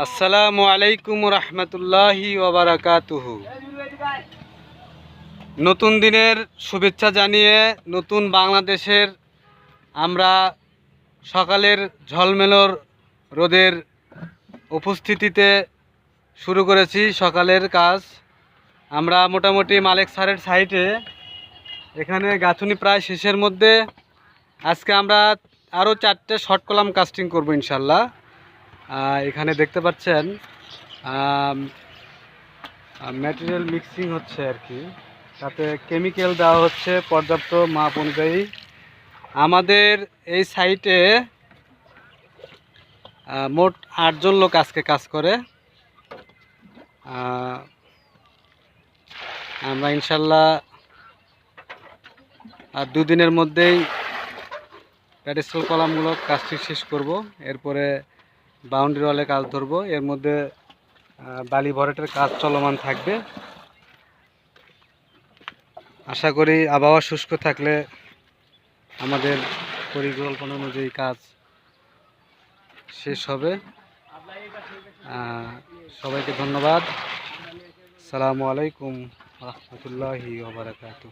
আসসালামু আলাইকুম রহমতুল্লাহি ওবরাকাতুহু নতুন দিনের শুভেচ্ছা জানিয়ে নতুন বাংলাদেশের আমরা সকালের ঝলমেলোর রোদের উপস্থিতিতে শুরু করেছি সকালের কাজ। আমরা মোটামুটি মালেক সারের সাইটে, এখানে গাঁথুনি প্রায় শেষের মধ্যে। আজকে আমরা আরও চারটে শর্ট কলাম কাস্টিং করব ইনশাল্লাহ এখানে দেখতে পাচ্ছেন ম্যাটেরিয়াল মিক্সিং হচ্ছে আর কি। তাতে কেমিক্যাল দেওয়া হচ্ছে পর্যাপ্ত মাপ অনুযায়ী। আমাদের এই সাইটে মোট আটজন লোক আজকে কাজ করে। আমরা ইনশাল্লাহ আর দুদিনের মধ্যেই প্যাডেস্টাল কলামগুলো কাজটি শেষ করব। এরপরে বাউন্ডারি ওয়ালে কাজ ধরবো। এর মধ্যে বালি ভরেটের কাজ চলমান থাকবে। আশা করি আবহাওয়া শুষ্ক থাকলে আমাদের পরিকল্পনা অনুযায়ী কাজ শেষ হবে। সবাইকে ধন্যবাদ। সালামু আলাইকুম রহমতুল্লাহি ওবরাকাতু